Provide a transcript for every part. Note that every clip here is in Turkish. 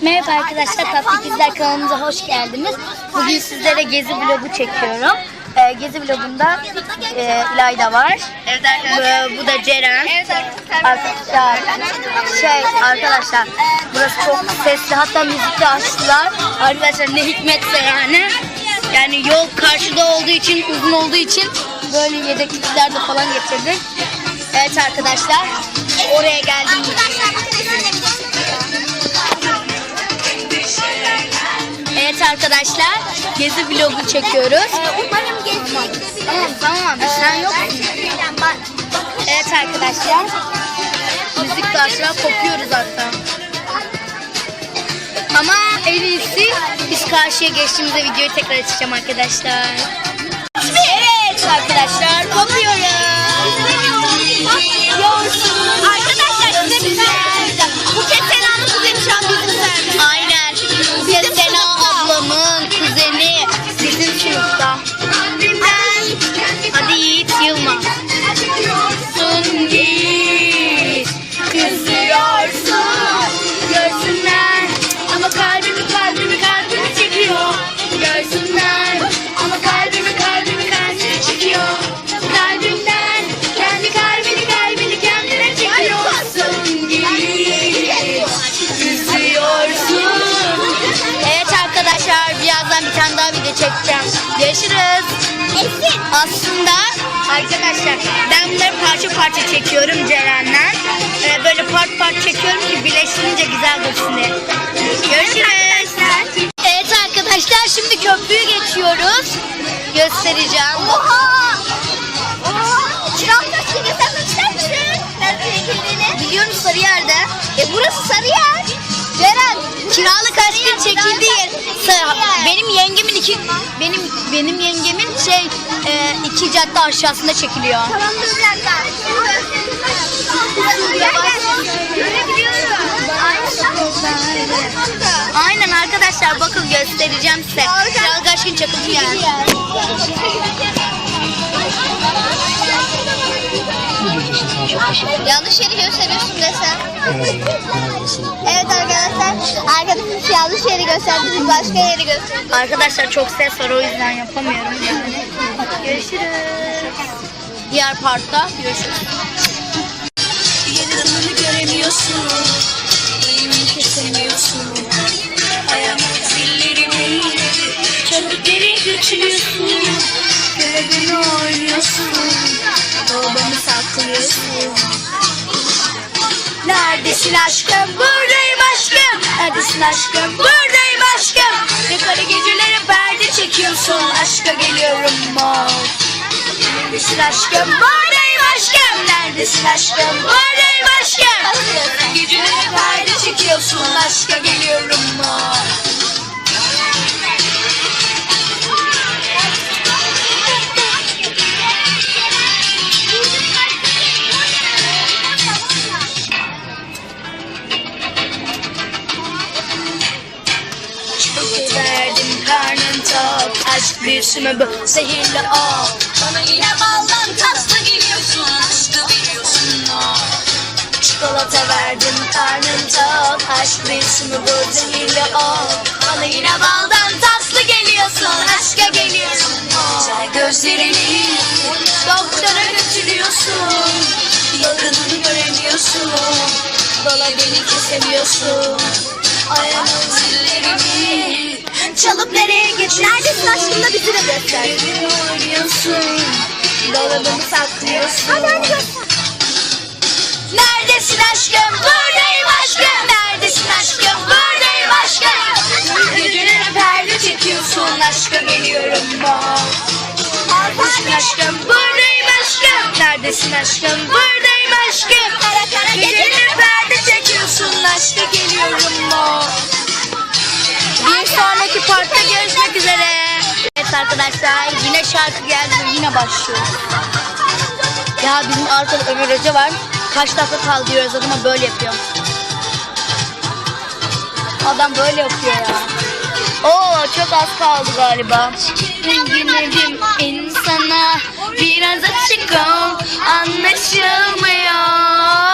Merhaba arkadaşlar, Tatlı Kızlar kanalımıza hoş geldiniz. Bugün sizlere gezi vlogu çekiyorum. Ee, gezi vlogunda e, İlayda var. Evet arkadaşlar. Bu, bu da Ceren. Evet arkadaşlar. Şey arkadaşlar, burası çok sesli. Hatta müzikle açtılar. Arkadaşlar ne hikmetse yani. Yani yol karşıda olduğu için, uzun olduğu için böyle yedeklikler de falan getirdik. Evet arkadaşlar, oraya geldim. Evet arkadaşlar, gezi vlogu çekiyoruz. Umarım geziye gidebiliriz. Tamam tamam, sen yok. Evet arkadaşlar, müzik karşılar kopuyoruz hatta. Ama en iyisi biz karşıya geçtiğimizde videoyu tekrar açacağım arkadaşlar. Evet arkadaşlar, Görüşürüz. Esin. Aslında arkadaşlar ben bunları parça parça çekiyorum Ceren'den. Ee, böyle part part çekiyorum ki birleştirince güzel dursun diye. Görüşürüz. Evet arkadaşlar şimdi köprüyü geçiyoruz. Göstereceğim. Oha. Oha. Çıraktaş gibi sen de ister misin? Ben tehlikelini. Biliyorum Sarıyer'de. E burası Sarıyer. Ceren kiralık aşkın çekildiği yer. İki benim benim yengemin şey e, iki cadde aşağısında çekiliyor. Tamam dur bir dakika. Gel gel. Görebiliyorum. Aynen arkadaşlar bakın göstereceğim size. Kiralık aşkın Yanlış yeri gösteriyorsun desem. Evet arkadaşlar. Arkadaşımız yanlış yeri gösterdi. Biz başka yeri gösterdik. Arkadaşlar çok ses var o yüzden yapamıyorum yani. Görüşürüz. Diğer parkta görüşürüz. Yarınını göremiyorsun Dayımı kesemiyorsun Ayak zillerimi geri götürüyorsun Görevi oynuyorsun Neredesin aşkım? Buradayım aşkım. Neredesin aşkım? Buradayım aşkım. Ne kara gecelere perde çekiyorsun. Aşka geliyorum mu? Neredesin aşkım? Buradayım aşkım. Neredesin aşkım? Buradayım aşkım. Karnın tok Aşk büyüsü bu zehirli o Bana yine baldan tatlı geliyorsun Aşkı biliyorsun o. Çikolata verdim karnın tok Aşk büyüsü bu zehirli o Bana yine baldan tatlı geliyorsun Aşka geliyorum o. Güzel gözlerini Doktora götürüyorsun Yakınını göremiyorsun. Dola beni kesemiyorsun. Ayağın zillerimi Çalıp nereye gidiyorsun? Neredesin aşkım da bizi de göster. Oynuyorsun Dolabımı saklıyorsun Hadi hadi göster. Neredesin aşkım? Buradayım aşkım. Neredesin aşkım? Buradayım aşkım. Geceleri perde çekiyorsun. Aşka geliyorum bak. Neredesin aşkım? Buradayım aşkım. Neredesin aşkım? Buradayım aşkım. Kara kara Geceleri perde çekiyorsun. Aşka geliyorum parkta görüşmek üzere. Evet arkadaşlar yine şarkı geldi yine başlıyoruz. Ya bizim arkada Ömer Hoca var. Kaç dakika kaldı diyoruz adama böyle yapıyor. Adam böyle yapıyor ya. Oo çok az kaldı galiba. Zenginledim insana biraz açık ol anlaşılmıyor.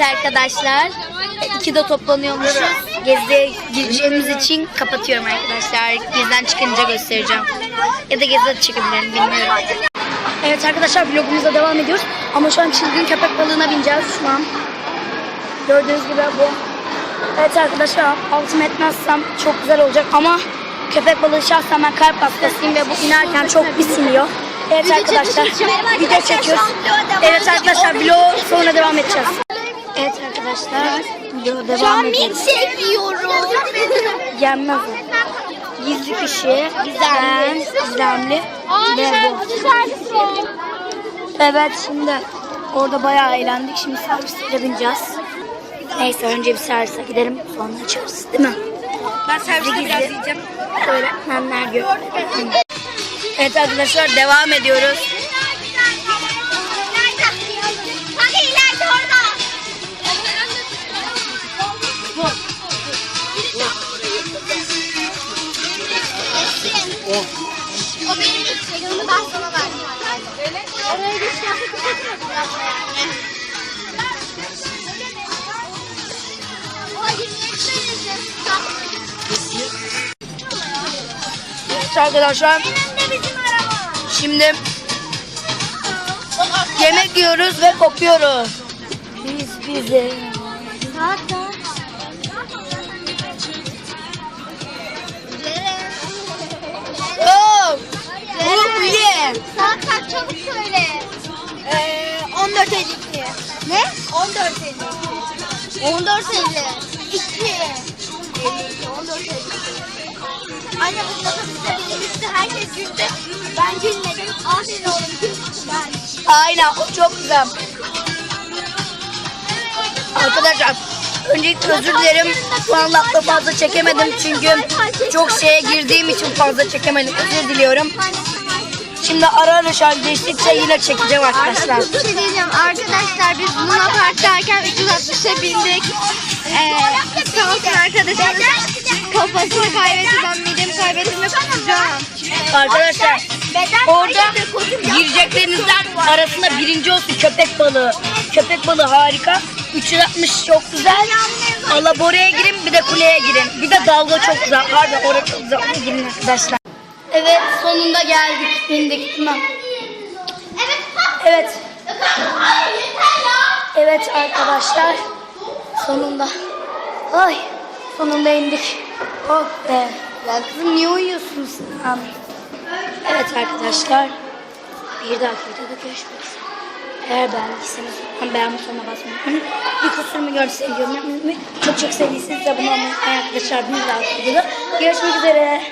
Evet arkadaşlar. İkide toplanıyormuşuz. Geziye gireceğimiz için kapatıyorum arkadaşlar. Geziden çıkınca göstereceğim. Ya da gezide çıkabilirim bilmiyorum. Evet arkadaşlar vlogumuza devam ediyoruz. Ama şu an çılgın köpek balığına bineceğiz şu an. Gördüğünüz gibi bu. Evet arkadaşlar altım etmezsem çok güzel olacak ama köpek balığı şahsen ben kalp hastasıyım ve bu inerken çok pis iniyor. Evet arkadaşlar video çekiyoruz. Evet arkadaşlar vlog sonra devam edeceğiz. Evet arkadaşlar video devam ediyoruz. seviyorum. Yenmez o. Gizli kişi, gizemli, gizemli ve bu. Evet şimdi orada bayağı eğlendik. Şimdi servislere bineceğiz. Neyse önce bir servise gidelim sonra açarız değil mi? Ben servise biraz gideceğim. Öğretmenler gör. Evet arkadaşlar devam ediyoruz. O benim için. Onu ben sana verdim. Oraya 27 Evet arkadaşlar şimdi yemek yiyoruz ve kopuyoruz. Biz bize. Oh! Bu üye. Saat kaç çabuk söyle. Ee, 14.52. Ne? 14.52. 14.50. 2. 14.52. Anne bu otobüste binmişti. Herkes güldü. Ben gülmedim. Aferin oğlum. Gül. Ben. Aynen o çok güzel. Arkadaşlar öncelikle özür dilerim. Şu an lafta fazla çekemedim çünkü çok şeye girdiğim için fazla çekemedim. Özür diliyorum. Şimdi ara ara şarkı değiştikçe yine çekeceğim arkadaşlar. Bir şey diyeceğim. Arkadaşlar biz Luna Park'tayken 360'a bindik. Ee, sağ olsun arkadaşımız kafasını kaybetti. Ben midemi kaybettim ve kusacağım. Arkadaşlar orada gireceklerinizden arasında birinci olsun köpek balığı. Köpek balığı harika. 360 çok güzel. Alabora'ya girin bir de kuleye girin. Bir de dalga çok güzel. Harbi orada çok güzel. Ona girin arkadaşlar. Evet sonunda geldik. Bindik. Tamam. Evet. Evet. Arkadaşlar. Sonunda. Ay sonunda indik. Oh be. Ya kızım niye uyuyorsun sen? Evet arkadaşlar. Bir dahaki videoda görüşmek üzere. Eğer beğendiyseniz lütfen beğen butonuna basmayı. Bir kusurumu görseniz yorum yapmayı unutmayın. Çok çok sevdiyseniz abone olmayı arkadaşlar. Bir dahaki videoda görüşmek üzere.